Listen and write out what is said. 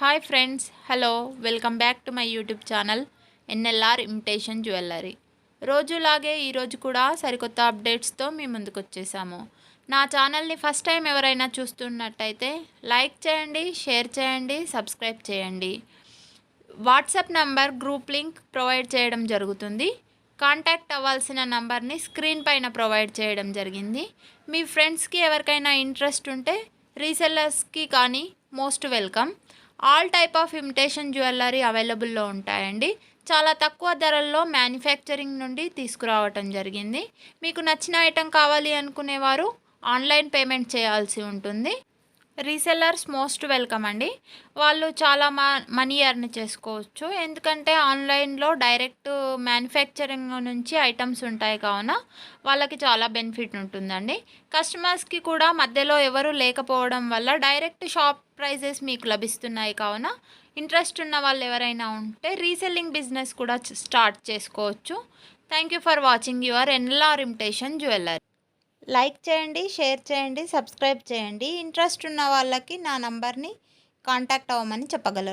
Hi friends hello welcome back to my YouTube channel NLR imitation jewellery రోజులాగే ఈరోజు కూడా సరికొత్త అప్డేట్స్తో మీ ముందుకు వచ్చేసాము. నా ఛానల్ని ఫస్ట్ టైం ఎవరైనా చూస్తున్నట్టయితే లైక్ చేయండి షేర్ చేయండి సబ్స్క్రైబ్ చేయండి. WhatsApp number group link provide చేయడం జరుగుతుంది. కాంటాక్ట్ అవ్వాల్సిన నంబర్ని స్క్రీన్ పైన ప్రొవైడ్ చేయడం జరిగింది. మీ ఫ్రెండ్స్కి ఎవరికైనా ఇంట్రెస్ట్ ఉంటే రీసెల్లర్స్కి కానీ most welcome. All type of imitation jewellery అవైలబుల్లో ఉంటాయండి. చాలా తక్కువ ధరల్లో మ్యానుఫ్యాక్చరింగ్ నుండి తీసుకురావటం జరిగింది. మీకు నచ్చిన ఐటెం కావాలి అనుకునేవారు ఆన్లైన్ పేమెంట్ చేయాల్సి ఉంటుంది. రీసెల్లర్స్ మోస్ట్ వెల్కమ్ అండి. వాళ్ళు చాలా మా మనీ ఎర్న్ చేసుకోవచ్చు. ఎందుకంటే ఆన్లైన్లో డైరెక్ట్ మ్యానుఫ్యాక్చరింగ్ నుంచి ఐటమ్స్ ఉంటాయి కావున వాళ్ళకి చాలా బెనిఫిట్ ఉంటుందండి. కస్టమర్స్కి కూడా మధ్యలో ఎవరు లేకపోవడం వల్ల డైరెక్ట్ షాప్ ప్రైజెస్ మీకు లభిస్తున్నాయి కావున ఇంట్రెస్ట్ ఉన్న వాళ్ళు ఎవరైనా ఉంటే రీసెల్లింగ్ బిజినెస్ కూడా స్టార్ట్ చేసుకోవచ్చు. Thank you for watching your NLR imitation jewellery. Like చేయండి షేర్ చేయండి సబ్స్క్రైబ్ చేయండి. ఇంట్రెస్ట్ ఉన్న వాళ్ళకి నా నంబర్ని కాంటాక్ట్ అవ్వమని చెప్పగలరు.